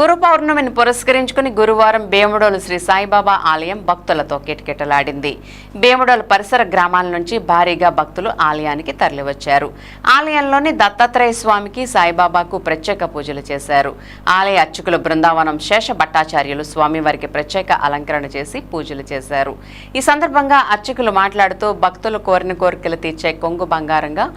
గురు పౌర్ణమిని పురస్కరించుకుని గురువారం బేముడోలు శ్రీ సాయిబాబా ఆలయం భక్తులతో కిటకిటలాడింది. బేముడోలు పరిసర గ్రామాల నుంచి భారీగా భక్తులు ఆలయానికి తరలివచ్చారు. ఆలయంలోని దత్తాత్రేయ స్వామికి సాయిబాబాకు ప్రత్యేక పూజలు చేశారు. ఆలయ అర్చకులు బృందావనం శేష భట్టాచార్యులు స్వామివారికి ప్రత్యేక అలంకరణ చేసి పూజలు చేశారు. ఈ సందర్భంగా అర్చకులు మాట్లాడుతూ భక్తులు కోరిన కోరికలు తీర్చే కొంగు బంగారంగా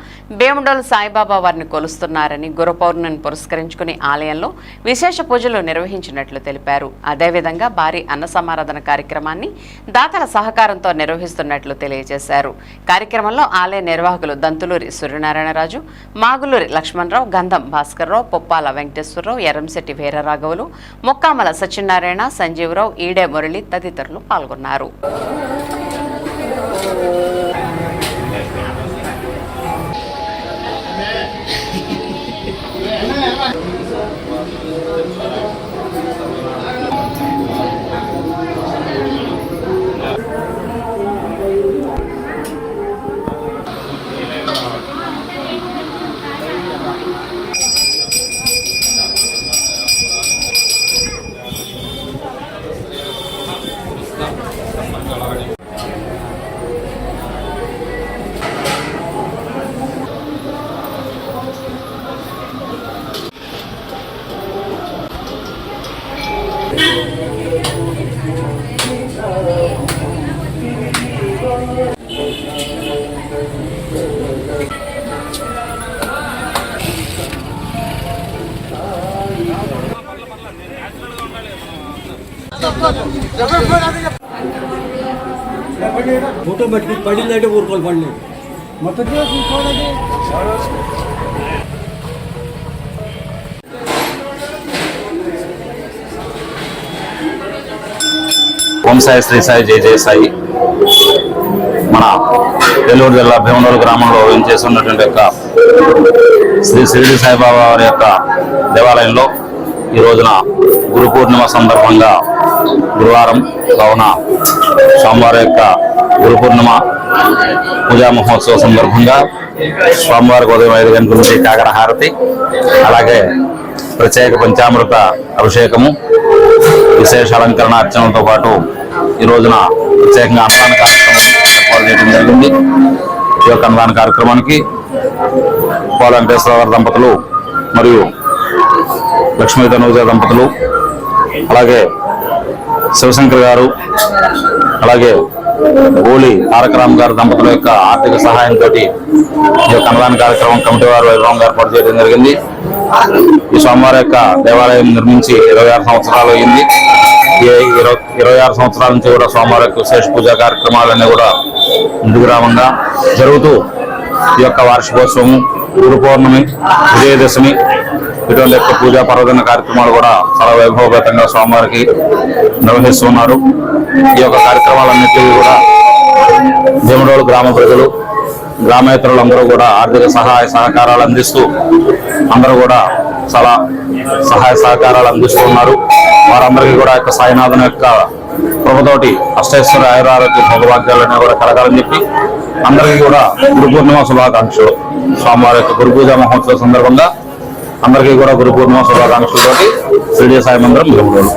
బేముడోలు సాయిబాబా వారిని కొలుస్తున్నారని గురు పౌర్ణమిని పురస్కరించుకుని ఆలయంలో విశేష పూజ పూజలు నిర్వహించినట్లు తెలిపారు. అదేవిధంగా భారీ అన్న సమారాధన కార్యక్రమాన్ని దాతల సహకారంతో నిర్వహిస్తున్నట్లు తెలియజేశారు. కార్యక్రమంలో ఆలయ నిర్వాహకులు దంతులూరి సూర్యనారాయణరాజు మాగులూరి లక్ష్మణరావు గంధం భాస్కర్రావు పొప్పాల వెంకటేశ్వరరావు ఎర్రంశెట్టి వీరరాఘవులు ముక్కామల సత్యనారాయణ సంజీవరావు ఈడే మురళి తదితరులు పాల్గొన్నారు. ఫోటో పట్టుకుని పడిందంటే ఊరుకోవాలి పండి మొత్తం ఓం సాయి శ్రీ సాయి జయ జయ సాయి. మన నెల్లూరు జిల్లా భీమనూరు గ్రామంలో చేస్తున్నటువంటి యొక్క శ్రీ షిరిడి సాయిబాబా వారి యొక్క దేవాలయంలో ఈ రోజున గురు పూర్ణిమ సందర్భంగా గురువారం కావున సోమవారం యొక్క గురు పూర్ణిమ పూజా మహోత్సవ సందర్భంగా స్వామివారికి ఉదయం ఐదు గంటల నుంచి కాకర హారతి అలాగే ప్రత్యేక పంచామృత అభిషేకము విశేష అలంకరణ అర్చనలతో పాటు ఈ రోజున ప్రత్యేకంగా అన్నదాన కార్యక్రమం ఏర్పాటు చేయడం జరిగింది. ఈ యొక్క అన్నదాన కార్యక్రమానికి పోల దంపతులు మరియు లక్ష్మీ తనూజ దంపతులు అలాగే శివశంకర్ గారు అలాగే గోలి తారకరామ్ గారు దంపతుల యొక్క ఆర్థిక సహాయంతో ఈ యొక్క అన్నదాన కార్యక్రమం కమిటీ వారు వైభవం ఏర్పాటు చేయడం జరిగింది. ఈ సోమవారం యొక్క దేవాలయం నిర్మించి ఇరవై ఆరు సంవత్సరాలు అయింది. ఇరవై ఇరవై ఆరు సంవత్సరాల నుంచి కూడా స్వామివారి యొక్క విశేష పూజా కార్యక్రమాలన్నీ కూడా నిర్విరామంగా జరుగుతూ ఈ యొక్క వార్షికోత్సవం గురు పౌర్ణమి విజయదశమి ఇటువంటి యొక్క పూజా పర్వదిన కార్యక్రమాలు కూడా చాలా వైభవగతంగా స్వామివారికి నిర్వహిస్తున్నారు. ఈ యొక్క కార్యక్రమాలన్నింటినీ కూడా భీమడోలు గ్రామ ప్రజలు గ్రామేతరులందరూ కూడా ఆర్థిక సహాయ సహకారాలు అందిస్తూ అందరూ కూడా చాలా సహాయ సహకారాలు అందిస్తున్నారు వారందరికీ కూడా యొక్క సాయినాథన్ యొక్క కృపతోటి అష్టేశ్వర ఆయురారోగ్య భోగభాగ్యాలన్నీ కూడా కలగాలని చెప్పి అందరికీ కూడా గురు పూర్ణిమ శుభాకాంక్షలు. స్వామివారి యొక్క గురు పూజా మహోత్సవ సందర్భంగా అందరికీ కూడా గురు పూర్ణిమ శుభాకాంక్షలతోటి శ్రీడి సాయి మందిరం భీమడోలు